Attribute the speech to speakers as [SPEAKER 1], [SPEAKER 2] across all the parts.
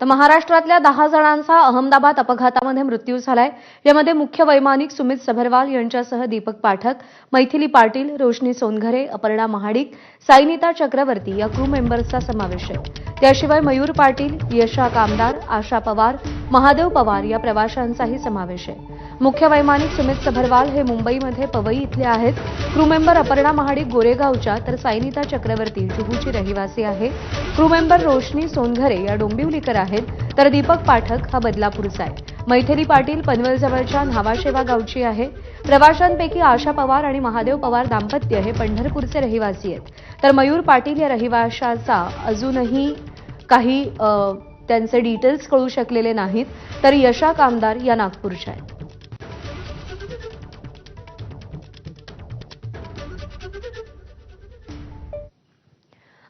[SPEAKER 1] तर महाराष्ट्रातल्या दहा जणांचा अहमदाबाद अपघातामध्ये मृत्यू झालाय. यामध्ये मुख्य वैमानिक सुमित सभरवाल यांच्यासह दीपक पाठक मैथिली पाटील रोशनी सोनघरे अपर्णा महाडिक साईनिता चक्रवर्ती या क्रू मेंबर्सचा समावेश आहे. त्याशिवाय मयूर पाटील यशा कामदार आशा पवार महादेव पवार या प्रवाशांचाही समावेश आहे. मुख्य वैमानिक सुमित सभरवाल हे मुंबईमध्ये पवई इथले आहेत. क्रूमेंबर अपर्णा महाडिक गोरेगावच्या तर साईनिता चक्रवर्ती जुहूची रहिवासी आहे. क्रू मेंबर रोशनी सोनघरे या डोंबिवलीकर आहेत. तर दीपक पाठक हा बदलापूरचा आहे. मैथिली पाटील पनवेलजवळच्या न्हावाशेवा गावची आहे. प्रवाशांपैकी आशा पवार आणि महादेव पवार दाम्पत्य हे पंढरपूरचे रहिवासी आहेत. तर मयूर पाटील या रहिवाशाचा अजूनही काही त्यांचे डिटेल्स कळू शकलेले नाहीत. तर यशा कामदार या नागपूरच्या आहेत.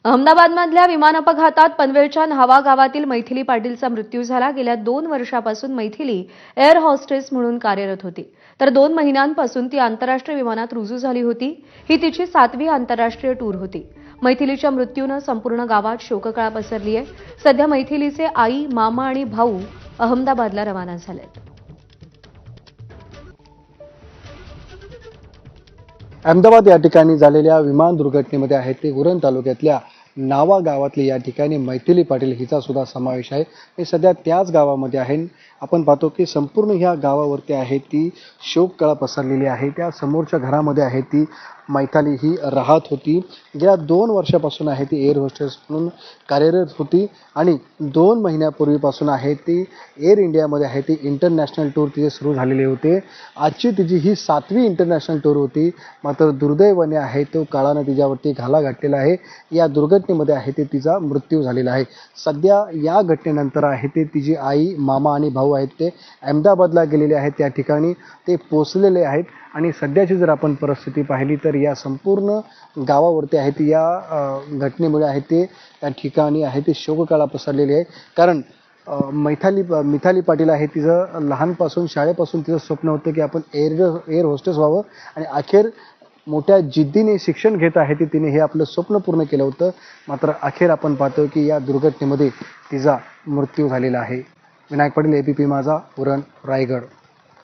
[SPEAKER 1] अहमदाबादमधल्या विमान अपघातात पनवेलच्या न्हावा गावातील मैथिली पाटीलचा मृत्यू झाला. गेल्या दोन वर्षापासून मैथिली एअर हॉस्टेस म्हणून कार्यरत होती. तर दोन महिन्यांपासून ती आंतरराष्ट्रीय विमानात रुजू झाली होती. ही तिची सातवी आंतरराष्ट्रीय टूर होती. मैथिलीच्या मृत्यूनं संपूर्ण गावात शोककळा पसरली आहे. सध्या मैथिलीचे आई मामा आणि भाऊ अहमदाबादला रवाना झालेत.
[SPEAKER 2] अहमदाबाद या ठिकाणी झालेल्या विमान दुर्घटनेमध्ये आहेत ते उरण तालुक्यातल्या नावा गावातली या ठिकाणी मैथिली पाटील हिचा सुद्धा समावेश आहे. हे सध्या त्याच गावामध्ये आहे आपण पाहतो की संपूर्ण ह्या गावावरती आहे ती शोककळा पसरलेली आहे. त्या समोरच्या घरामध्ये आहे ती मैथाली ही राहत होती. गेल्या दोन वर्षापासून आहे ती एअर होस्टेस म्हणून कार्यरत होती. आणि दोन महिन्यापूर्वीपासून आहे ती एअर इंडियामध्ये आहे ती इंटरनॅशनल टूर तिचे सुरू झालेले होते. आजची तिची ही सातवी इंटरनॅशनल टूर होती. मात्र दुर्दैवाने आहे तो काळानं तिच्यावरती घाला घातलेला आहे. या दुर्घटनेमध्ये आहे ते तिचा मृत्यू झालेला आहे. सध्या या घटनेनंतर आहे ते तिची आई मामा आणि भाऊ आहेत ते अहमदाबादला गेलेले आहेत. त्या ठिकाणी ते पोचलेले आहेत. आणि सध्याची जर आपण परिस्थिती पाहिली तर या संपूर्ण गावावरती आहे ती या घटनेमुळे आहे ते त्या ठिकाणी आहे ते शोककळा पसरलेली आहे. कारण मैथाली मिथाली पाटील आहे तिचं लहानपासून शाळेपासून तिचं स्वप्न होतं की आपण एअर एअर होस्टेस व्हावं आणि अखेर मोठ्या जिद्दीने शिक्षण घेत आहे ती तिने हे आपलं स्वप्न पूर्ण केलं होतं. मात्र अखेर आपण पाहतो की या दुर्घटनेमध्ये तिचा मृत्यू झालेला आहे. विनायक पाटील एबीपी माझा पुरण रायगड.